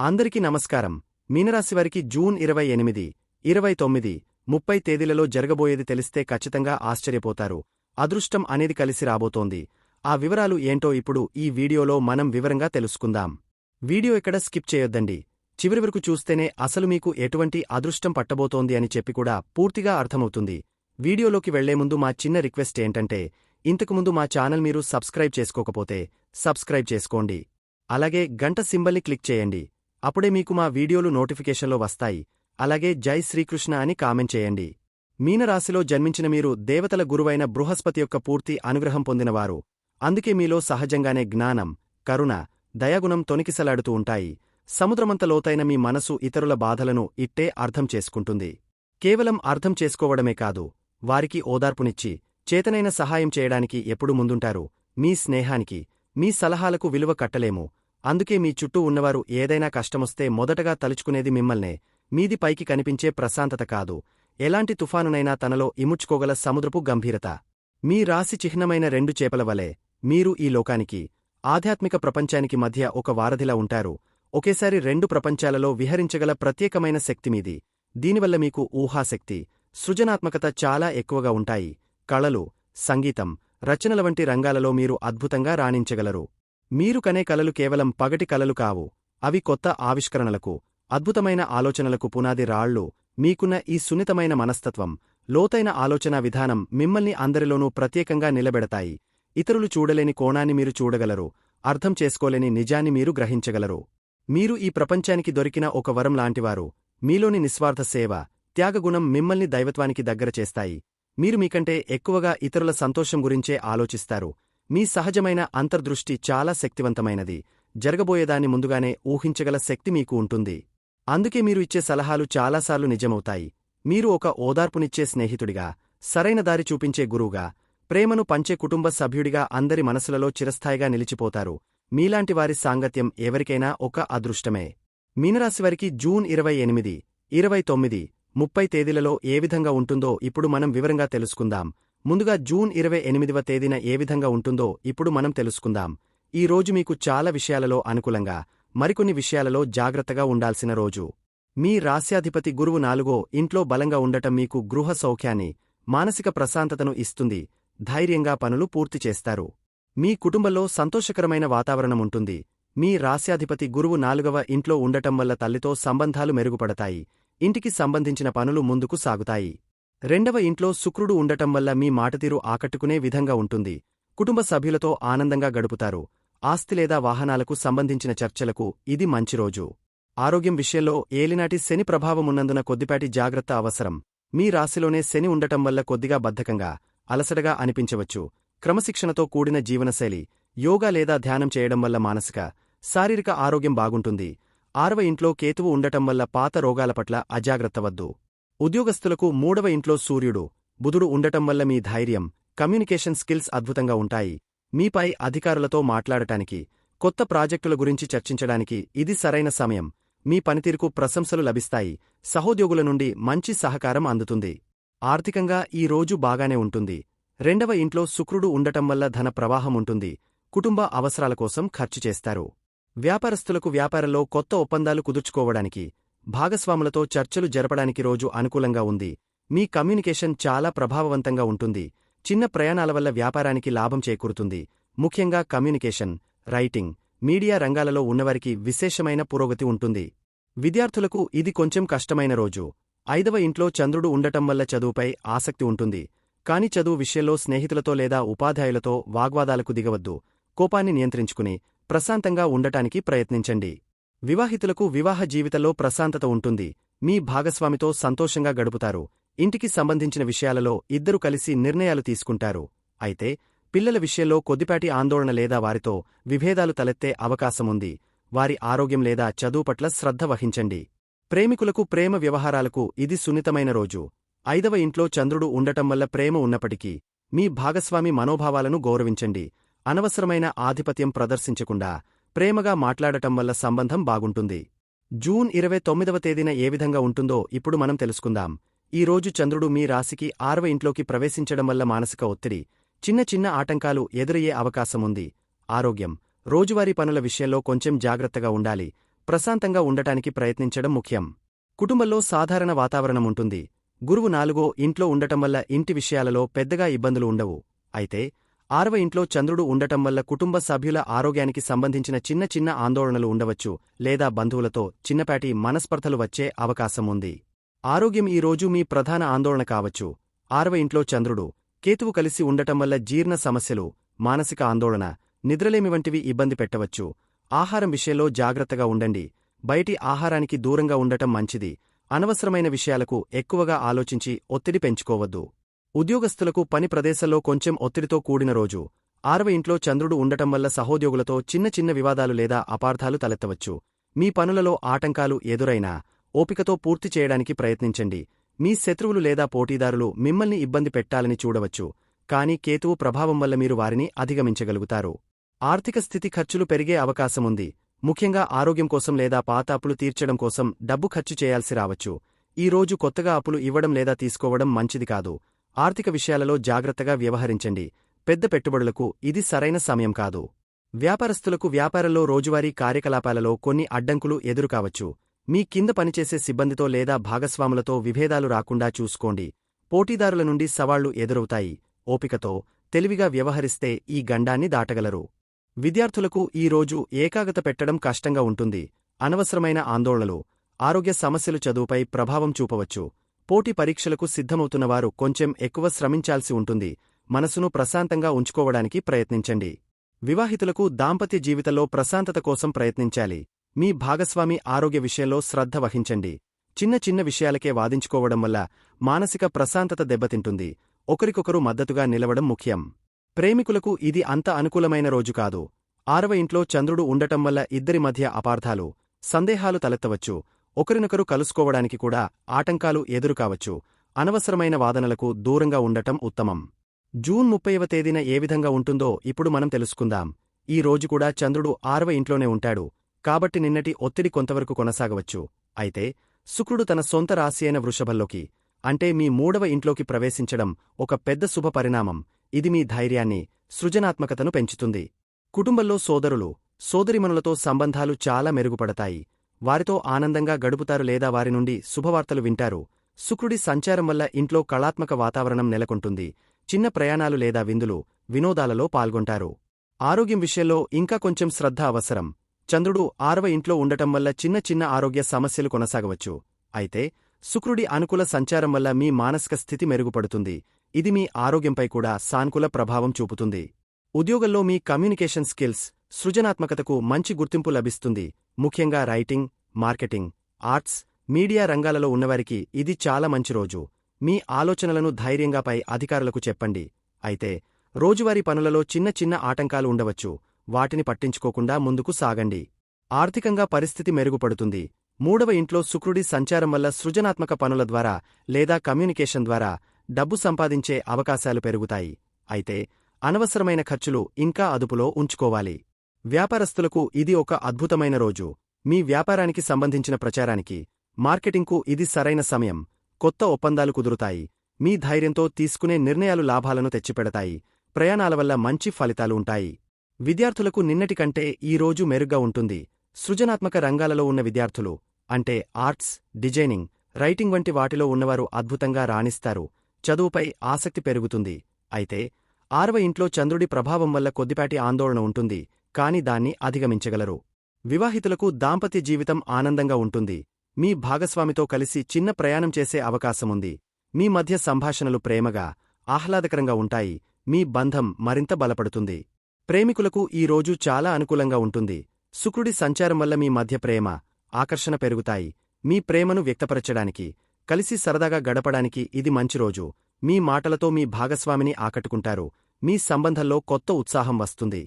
అందరికీ నమస్కారం. మీనరాశివారికి జూన్ ఇరవై ఎనిమిది ఇరవై తొమ్మిది ముప్పై తేదీలలో జరగబోయేది తెలిస్తే ఖచ్చితంగా ఆశ్చర్యపోతారు. అదృష్టం అనేది కలిసి రాబోతోంది. ఆ వివరాలు ఏంటో ఇప్పుడు ఈ వీడియోలో మనం వివరంగా తెలుసుకుందాం. వీడియో ఇక్కడ స్కిప్ చేయొద్దండి. చివరి వరకు చూస్తేనే అసలు మీకు ఎటువంటి అదృష్టం పట్టబోతోంది అని చెప్పి కూడా పూర్తిగా అర్థమవుతుంది. వీడియోలోకి వెళ్ళే ముందు మా చిన్న రిక్వెస్ట్ ఏంటంటే ఇంతకుముందు మా ఛానల్ మీరు సబ్స్క్రైబ్ చేసుకోకపోతే సబ్స్క్రైబ్ చేసుకోండి. అలాగే గంట సింబల్ని క్లిక్ చేయండి. అప్పుడే మీకు మా వీడియోలు నోటిఫికేషన్లో వస్తాయి. అలాగే జై శ్రీకృష్ణ అని కామెంట్ చేయండి. మీనరాశిలో జన్మించిన మీరు దేవతల గురువైన బృహస్పతి యొక్క పూర్తి అనుగ్రహం పొందినవారు. అందుకే మీలో సహజంగానే జ్ఞానం కరుణ దయాగుణం తొనికిసలాడుతూ ఉంటాయి. సముద్రమంత లోతైన మీ మనసు ఇతరుల బాధలను ఇట్టే అర్థం చేసుకుంటుంది. కేవలం అర్థం చేసుకోవడమే కాదు వారికి ఓదార్పునిచ్చి చేతనైన సహాయం చేయడానికి ఎప్పుడు ముందుంటారు? మీ స్నేహానికి మీ సలహాలకు విలువ కట్టలేము. అందుకే మీ చుట్టూ ఉన్నవారు ఏదైనా కష్టమొస్తే మొదటగా తలుచుకునేది మిమ్మల్నే. మీది పైకి కనిపించే ప్రశాంతత కాదు. ఎలాంటి తుఫానునైనా తనలో ఇముడ్చుకోగల సముద్రపు గంభీరత. మీ రాశి చిహ్నమైన రెండు చేపల వలె మీరు ఈ లోకానికి ఆధ్యాత్మిక ప్రపంచానికి మధ్య ఒక వారధిలా ఉంటారు. ఒకేసారి రెండు ప్రపంచాలలో విహరించగల ప్రత్యేకమైన శక్తి మీది. దీనివల్ల మీకు ఊహాశక్తి సృజనాత్మకత చాలా ఎక్కువగా ఉంటాయి. కళలు సంగీతం రచనల వంటి రంగాలలో మీరు అద్భుతంగా రాణించగలరు. మీరు కనే కలలు కేవలం పగటి కలలు కావు. అవి కొత్త ఆవిష్కరణలకు అద్భుతమైన ఆలోచనలకు పునాది రాళ్ళు మీకున్న ఈ సున్నితమైన మనస్తత్వం లోతైన ఆలోచనా విధానం మిమ్మల్ని అందరిలోనూ ప్రత్యేకంగా నిలబెడతాయి. ఇతరులు చూడలేని కోణాన్ని మీరు చూడగలరు. అర్థం చేసుకోలేని నిజాన్ని మీరు గ్రహించగలరు. మీరు ఈ ప్రపంచానికి దొరికిన ఒక వరం లాంటివారు. మీలోని నిస్వార్థ సేవ త్యాగగుణం మిమ్మల్ని దైవత్వానికి దగ్గర చేస్తాయి. మీరు మీకంటే ఎక్కువగా ఇతరుల సంతోషం గురించే ఆలోచిస్తారు. మీ సహజమైన అంతర్దృష్టి చాలా శక్తివంతమైనది. జరగబోయేదాన్ని ముందుగానే ఊహించగల శక్తి మీకు ఉంటుంది. అందుకే మీరు ఇచ్చే సలహాలు చాలాసార్లు నిజమవుతాయి. మీరు ఒక ఓదార్పునిచ్చే స్నేహితుడిగా సరైన దారి చూపించే గురువుగా ప్రేమను పంచే కుటుంబ సభ్యుడిగా అందరి మనసులలో చిరస్థాయిగా నిలిచిపోతారు. మీలాంటి వారి సాంగత్యం ఎవరికైనా ఒక అదృష్టమే. మీనరాశివారికి జూన్ ఇరవై ఎనిమిది ఇరవై తొమ్మిది ముప్పై తేదీలలో ఏ విధంగా ఉంటుందో ఇప్పుడు మనం వివరంగా తెలుసుకుందాం. ముందుగా జూన్ ఇరవై ఎనిమిదవ తేదీన ఏ విధంగా ఉంటుందో ఇప్పుడు మనం తెలుసుకుందాం. ఈ రోజు మీకు చాలా విషయాలలో అనుకూలంగా మరికొన్ని విషయాలలో జాగ్రత్తగా ఉండాల్సిన రోజు. మీ రాస్యాధిపతి గురువు నాలుగో ఇంట్లో బలంగా ఉండటం మీకు గృహ సౌఖ్యాన్ని మానసిక ప్రశాంతతను ఇస్తుంది ధైర్యంగా పనులు పూర్తి చేస్తారు. మీ కుటుంబంలో సంతోషకరమైన వాతావరణం ఉంటుంది. మీ రాస్యాధిపతి గురువు నాలుగవ ఇంట్లో ఉండటం వల్ల తల్లితో సంబంధాలు మెరుగుపడతాయి. ఇంటికి సంబంధించిన పనులు ముందుకు సాగుతాయి. రెండవ ఇంట్లో శుక్రుడు ఉండటం వల్ల మీ మాటతీరు ఆకట్టుకునే విధంగా ఉంటుంది. కుటుంబ సభ్యులతో ఆనందంగా గడుపుతారు. ఆస్తి లేదా వాహనాలకు సంబంధించిన చర్చలకు ఇది మంచి రోజు. ఆరోగ్యం విషయంలో ఏలినాటి శని ప్రభావమున్నందున కొద్దిపాటి జాగ్రత్త అవసరం. మీ రాశిలోనే శని ఉండటం వల్ల కొద్దిగా బద్ధకంగా అలసటగా అనిపించవచ్చు. క్రమశిక్షణతో కూడిన జీవనశైలి యోగా లేదా ధ్యానం చేయడం వల్ల మానసిక శారీరక ఆరోగ్యం బాగుంటుంది. ఆరవ ఇంట్లో కేతువు ఉండటం వల్ల పాత రోగాల పట్ల అజాగ్రత్త వద్దు ఉద్యోగస్తులకు మూడవ ఇంట్లో సూర్యుడు బుధుడు ఉండటం వల్ల మీ ధైర్యం కమ్యూనికేషన్ స్కిల్స్ అద్భుతంగా ఉంటాయి. మీపై అధికారులతో మాట్లాడటానికి కొత్త ప్రాజెక్టుల గురించి చర్చించడానికి ఇది సరైన సమయం. మీ పనితీరుకు ప్రశంసలు లభిస్తాయి. సహోద్యోగుల నుండి మంచి సహకారం అందుతుంది. ఆర్థికంగా ఈ రోజు బాగానే ఉంటుంది. రెండవ ఇంట్లో శుక్రుడు ఉండటం వల్ల ధన ప్రవాహం ఉంటుంది. కుటుంబ అవసరాల కోసం ఖర్చు చేస్తారు. వ్యాపారస్తులకు వ్యాపారంలో కొత్త ఒప్పందాలు కుదుర్చుకోవడానికి భాగస్వాములతో చర్చలు జరపడానికి రోజు అనుకూలంగా ఉంది. మీ కమ్యూనికేషన్ చాలా ప్రభావవంతంగా ఉంటుంది. చిన్న ప్రయాణాల వల్ల వ్యాపారానికి లాభం చేకూరుతుంది. ముఖ్యంగా కమ్యూనికేషన్ రైటింగ్ మీడియా రంగాలలో ఉన్నవారికి విశేషమైన పురోగతి ఉంటుంది. విద్యార్థులకు ఇది కొంచెం కష్టమైన రోజు. ఐదవ ఇంట్లో చంద్రుడు ఉండటం వల్ల చదువుపై ఆసక్తి ఉంటుంది. కాని చదువు విషయంలో స్నేహితులతో లేదా ఉపాధ్యాయులతో వాగ్వాదాలకు దిగవద్దు. కోపాన్ని నియంత్రించుకుని ప్రశాంతంగా ఉండటానికి ప్రయత్నించండి. వివాహితులకు వివాహ జీవితంలో ప్రశాంతత ఉంటుంది. మీ భాగస్వామితో సంతోషంగా గడుపుతారు. ఇంటికి సంబంధించిన విషయాలలో ఇద్దరు కలిసి నిర్ణయాలు తీసుకుంటారు. అయితే పిల్లల విషయంలో కొద్దిపాటి ఆందోళన లేదా వారితో విభేదాలు తలెత్తే అవకాశముంది వారి ఆరోగ్యం లేదా చదువు పట్ల శ్రద్ధ వహించండి. ప్రేమికులకు ప్రేమ వ్యవహారాలకు ఇది సున్నితమైన రోజు. ఐదవ ఇంట్లో చంద్రుడు ఉండటం వల్ల ప్రేమ ఉన్నప్పటికీ మీ భాగస్వామి మనోభావాలను గౌరవించండి. అనవసరమైన ఆధిపత్యం ప్రదర్శించకుండా ప్రేమగా మాట్లాడటం వల్ల సంబంధం బాగుంటుంది. జూన్ ఇరవై తొమ్మిదవ తేదీన ఏ విధంగా ఉంటుందో ఇప్పుడు మనం తెలుసుకుందాం. ఈ రోజు చంద్రుడు మీ రాశికి ఆరవ ఇంట్లోకి ప్రవేశించడం వల్ల మానసిక ఒత్తిడి చిన్న చిన్న ఆటంకాలు ఎదురయ్యే అవకాశముంది ఆరోగ్యం రోజువారీ పనుల విషయంలో కొంచెం జాగ్రత్తగా ఉండాలి. ప్రశాంతంగా ఉండటానికి ప్రయత్నించడం ముఖ్యం. కుటుంబంలో సాధారణ వాతావరణం ఉంటుంది. గురువు నాలుగో ఇంట్లో ఉండటం వల్ల ఇంటి విషయాలలో పెద్దగా ఇబ్బందులు ఉండవు. అయితే ఆరవ ఇంట్లో చంద్రుడు ఉండటం వల్ల కుటుంబ సభ్యుల ఆరోగ్యానికి సంబంధించిన చిన్న చిన్న ఆందోళనలు ఉండవచ్చు లేదా బంధువులతో చిన్నపాటి మనస్పర్ధలు వచ్చే అవకాశం ఉంది. ఆరోగ్యం ఈ రోజు మీ ప్రధాన ఆందోళన కావచ్చు. ఆరవ ఇంట్లో చంద్రుడు కేతువు కలిసి ఉండటం వల్ల జీర్ణ సమస్యలు మానసిక ఆందోళన నిద్రలేమి వంటివి ఇబ్బంది పెట్టవచ్చు. ఆహారం విషయంలో జాగ్రత్తగా ఉండండి. బయటి ఆహారానికి దూరంగా ఉండటం మంచిది. అనవసరమైన విషయాలకు ఎక్కువగా ఆలోచించి ఒత్తిడి పెంచుకోవద్దు. ఉద్యోగస్తులకు పని ప్రదేశంలో కొంచెం ఒత్తిడితో కూడిన రోజు. ఆరవ ఇంట్లో చంద్రుడు ఉండటం వల్ల సహోద్యోగులతో చిన్న చిన్న వివాదాలు లేదా అపార్థాలు తలెత్తవచ్చు. మీ పనులలో ఆటంకాలు ఎదురైనా ఓపికతో పూర్తి చేయడానికి ప్రయత్నించండి. మీ శత్రువులు లేదా పోటీదారులు మిమ్మల్ని ఇబ్బంది పెట్టాలని చూడవచ్చు. కానీ కేతువు ప్రభావం వల్ల మీరు వారిని అధిగమించగలుగుతారు. ఆర్థిక స్థితి ఖర్చులు పెరిగే అవకాశముంది ముఖ్యంగా ఆరోగ్యం కోసం లేదా పాత అప్పులు తీర్చడం కోసం డబ్బు ఖర్చు చేయాల్సి రావచ్చు. ఈ రోజు కొత్తగా అప్పులు ఇవ్వడం లేదా తీసుకోవడం మంచిది కాదు. ఆర్థిక విషయాలలో జాగ్రత్తగా వ్యవహరించండి. పెద్ద పెట్టుబడులకు ఇది సరైన సమయం కాదు. వ్యాపారస్తులకు వ్యాపారంలో రోజువారీ కార్యకలాపాలలో కొన్ని అడ్డంకులు ఎదురుకావచ్చు. మీ కింద పనిచేసే సిబ్బందితో లేదా భాగస్వాములతో విభేదాలు రాకుండా చూసుకోండి. పోటీదారుల నుండి సవాళ్ళు ఎదురవుతాయి. ఓపికతో తెలివిగా వ్యవహరిస్తే ఈ గండాన్ని దాటగలరు. విద్యార్థులకు ఈ రోజు ఏకాగ్రత పెట్టడం కష్టంగా ఉంటుంది. అనవసరమైన ఆందోళనలు ఆరోగ్య సమస్యలు చదువుపై ప్రభావం చూపవచ్చు. పోటీ పరీక్షలకు సిద్ధమవుతున్నవారు కొంచెం ఎక్కువ శ్రమించాల్సి ఉంటుంది. మనసును ప్రశాంతంగా ఉంచుకోవడానికి ప్రయత్నించండి. వివాహితులకు దాంపత్య జీవితంలో ప్రశాంతత కోసం ప్రయత్నించాలి. మీ భాగస్వామి ఆరోగ్య విషయంలో శ్రద్ధ వహించండి. చిన్న చిన్న విషయాలకే వాదించుకోవడం వల్ల మానసిక ప్రశాంతత దెబ్బతింటుంది. ఒకరికొకరు మద్దతుగా నిలవడం ముఖ్యం. ప్రేమికులకు ఇది అంత అనుకూలమైన రోజు కాదు. ఆరవ ఇంట్లో చంద్రుడు ఉండటం వల్ల ఇద్దరి మధ్య అపార్థాలు సందేహాలు తలెత్తవచ్చు. ఒకరినొకరు కలుసుకోవడానికి కూడా ఆటంకాలు ఎదురుకావచ్చు. అనవసరమైన వాదనలకు దూరంగా ఉండటం ఉత్తమం. జూన్ ముప్పైవ తేదీన ఏ విధంగా ఉంటుందో ఇప్పుడు మనం తెలుసుకుందాం. ఈ రోజు కూడా చంద్రుడు ఆరవ ఇంట్లోనే ఉంటాడు. కాబట్టి నిన్నటి ఒత్తిడి కొంతవరకు కొనసాగవచ్చు. అయితే శుక్రుడు తన సొంత రాశి అయిన వృషభంలోకి అంటే మీ మూడవ ఇంట్లోకి ప్రవేశించడం ఒక పెద్ద శుభ పరిణామం. ఇది మీ ధైర్యాన్ని సృజనాత్మకతను పెంచుతుంది. కుటుంబంలో సోదరులు సోదరిమనులతో సంబంధాలు చాలా మెరుగుపడతాయి. వారితో ఆనందంగా గడుపుతారు లేదా వారి నుండి శుభవార్తలు వింటారు. శుక్రుడి సంచారం వల్ల ఇంట్లో కళాత్మక వాతావరణం నెలకొంటుంది. చిన్న ప్రయాణాలు లేదా విందులు వినోదాలలో పాల్గొంటారు. ఆరోగ్యం విషయంలో ఇంకా కొంచెం శ్రద్ధ అవసరం. చంద్రుడు ఆరవ ఇంట్లో ఉండటం వల్ల చిన్న చిన్న ఆరోగ్య సమస్యలు కొనసాగవచ్చు. అయితే శుక్రుడి అనుకూల సంచారం వల్ల మీ మానసిక స్థితి మెరుగుపడుతుంది. ఇది మీ ఆరోగ్యంపై కూడా సానుకూల ప్రభావం చూపుతుంది. ఉద్యోగంలో మీ కమ్యూనికేషన్ స్కిల్స్ సృజనాత్మకతకు మంచి గుర్తింపు లభిస్తుంది. ముఖ్యంగా రైటింగ్ మార్కెటింగ్ ఆర్ట్స్ మీడియా రంగాలలో ఉన్నవారికి ఇది చాలా మంచి రోజు. మీ ఆలోచనలను ధైర్యంగా పై అధికారులకు చెప్పండి. అయితే రోజువారీ పనులలో చిన్న చిన్న ఆటంకాలు ఉండవచ్చు. వాటిని పట్టించుకోకుండా ముందుకు సాగండి. ఆర్థికంగా పరిస్థితి మెరుగుపడుతుంది. మూడవ ఇంట్లో శుక్రుడి సంచారం వల్ల సృజనాత్మక పనుల ద్వారా లేదా కమ్యూనికేషన్ ద్వారా డబ్బు సంపాదించే అవకాశాలు పెరుగుతాయి. అయితే అనవసరమైన ఖర్చులు ఇంకా అదుపులో ఉంచుకోవాలి. వ్యాపారస్తులకు ఇది ఒక అద్భుతమైన రోజు. మీ వ్యాపారానికి సంబంధించిన ప్రచారానికి మార్కెటింగ్కు ఇది సరైన సమయం. కొత్త ఒప్పందాలు కుదురుతాయి. మీ ధైర్యంతో తీసుకునే నిర్ణయాలు లాభాలను తెచ్చిపెడతాయి. ప్రయాణాల వల్ల మంచి ఫలితాలు ఉంటాయి. విద్యార్థులకు నిన్నటి కంటే ఈ రోజు మెరుగ్గా ఉంటుంది. సృజనాత్మక రంగాలలో ఉన్న విద్యార్థులు అంటే ఆర్ట్స్ డిజైనింగ్ రైటింగ్ వంటి వాటిలో ఉన్నవారు అద్భుతంగా రాణిస్తారు. చదువుపై ఆసక్తి పెరుగుతుంది. అయితే ఆరవ ఇంట్లో చంద్రుడి ప్రభావం వల్ల కొద్దిపాటి ఆందోళన ఉంటుంది. కాని దాన్ని అధిగమించగలరు. వివాహితులకు దాంపత్య జీవితం ఆనందంగా ఉంటుంది. మీ భాగస్వామితో కలిసి చిన్న ప్రయాణం చేసే అవకాశముంది. మీ మధ్య సంభాషణలు ప్రేమగా ఆహ్లాదకరంగా ఉంటాయి. మీ బంధం మరింత బలపడుతుంది. ప్రేమికులకు ఈ రోజు చాలా అనుకూలంగా ఉంటుంది. శుక్రుడి సంచారం వల్ల మీ మధ్య ప్రేమ ఆకర్షణ పెరుగుతాయి. మీ ప్రేమను వ్యక్తపరచడానికి కలిసి సరదాగా గడపడానికి ఇది మంచి రోజు. మీ మాటలతో మీ భాగస్వామిని ఆకట్టుకుంటారు. మీ సంబంధంలో కొత్త ఉత్సాహం వస్తుంది.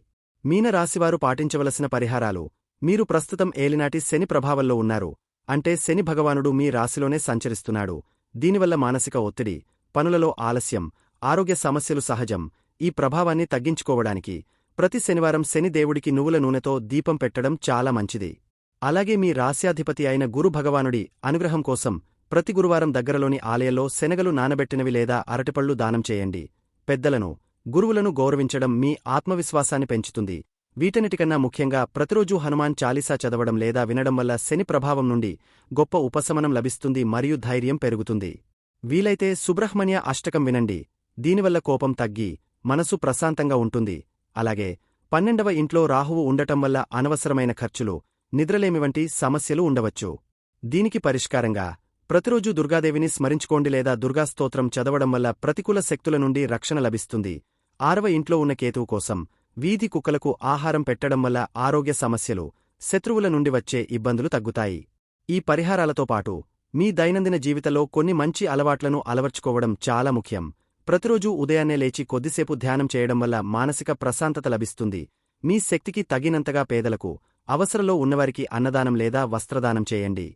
మీనరాశివారు పాటించవలసిన పరిహారాలు. మీరు ప్రస్తుతం ఏలినాటి శని ప్రభావంలో ఉన్నారు. అంటే శని భగవానుడు మీ రాశిలోనే సంచరిస్తున్నాడు. దీనివల్ల మానసిక ఒత్తిడి పనులలో ఆలస్యం ఆరోగ్య సమస్యలు సహజం. ఈ ప్రభావాన్ని తగ్గించుకోవడానికి ప్రతి శనివారం శని దేవుడికి నువ్వుల నూనెతో దీపం పెట్టడం చాలా మంచిది. అలాగే మీ రాస్యాధిపతి అయిన గురు భగవానుడి అనుగ్రహం కోసం ప్రతి గురువారం దగ్గరలోని ఆలయంలో శనగలు నానబెట్టినవి లేదా అరటిపళ్ళు దానం చేయండి. పెద్దలను గురువులను గౌరవించడం మీ ఆత్మవిశ్వాసాన్ని పెంచుతుంది. వీటన్నిటికన్నా ముఖ్యంగా ప్రతిరోజూ హనుమాన్ చాలీసా చదవడం లేదా వినడం వల్ల శని ప్రభావం నుండి గొప్ప ఉపశమనం లభిస్తుంది మరియు ధైర్యం పెరుగుతుంది. వీలైతే సుబ్రహ్మణ్య అష్టకం వినండి. దీనివల్ల కోపం తగ్గి మనసు ప్రశాంతంగా ఉంటుంది. అలాగే పన్నెండవ ఇంట్లో రాహువు ఉండటం వల్ల అనవసరమైన ఖర్చులు నిద్రలేమి వంటి సమస్యలు ఉండవచ్చు. దీనికి పరిష్కారంగా ప్రతిరోజూ దుర్గాదేవిని స్మరించుకోండి లేదా దుర్గాస్తోత్రం చదవడం వల్ల ప్రతికూల శక్తుల నుండి రక్షణ లభిస్తుంది. ఆరవ ఇంట్లో ఉన్న కేతువు కోసం వీధి కుక్కలకు ఆహారం పెట్టడం వల్ల ఆరోగ్య సమస్యలు శత్రువుల నుండి వచ్చే ఇబ్బందులు తగ్గుతాయి. ఈ పరిహారాలతో పాటు మీ దైనందిన జీవితంలో కొన్ని మంచి అలవాట్లను అలవర్చుకోవడం చాలా ముఖ్యం. ప్రతిరోజూ ఉదయాన్నే లేచి కొద్దిసేపు ధ్యానం చేయడం వల్ల మానసిక ప్రశాంతత లభిస్తుంది. మీ శక్తికి తగినంతగా పేదలకు అవసరంలో ఉన్నవారికి అన్నదానం లేదా వస్త్రదానం చేయండి.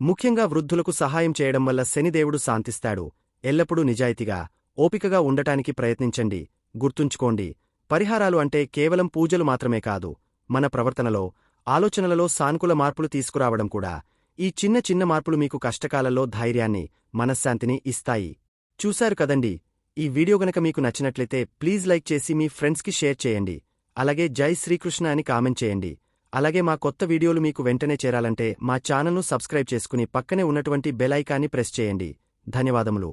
ముఖ్యంగా వృద్ధులకు సహాయం చేయడం వల్ల శనిదేవుడు శాంతిస్తాడు. ఎల్లప్పుడూ నిజాయితీగా ఓపికగా ఉండటానికి ప్రయత్నించండి. గుర్తుంచుకోండి పరిహారాలు అంటే కేవలం పూజలు మాత్రమే కాదు మన ప్రవర్తనలో ఆలోచనలలో సానుకూల మార్పులు తీసుకురావడం కూడా. ఈ చిన్న చిన్న మార్పులు మీకు కష్టకాలంలో ధైర్యాన్ని మనశ్శాంతిని ఇస్తాయి. చూశారు కదండి? ఈ వీడియో గనక మీకు నచ్చినట్లయితే ప్లీజ్ లైక్ చేసి మీ ఫ్రెండ్స్కి షేర్ చేయండి. అలాగే జై శ్రీకృష్ణ అని కామెంట్ చేయండి. అలాగే మా కొత్త వీడియోలు మీకు వెంటనే చేరాలంటే మా ఛానల్ను సబ్స్క్రైబ్ చేసుకుని పక్కనే ఉన్నటువంటి బెల్ ఐకాన్ని ప్రెస్ చేయండి. ధన్యవాదములు.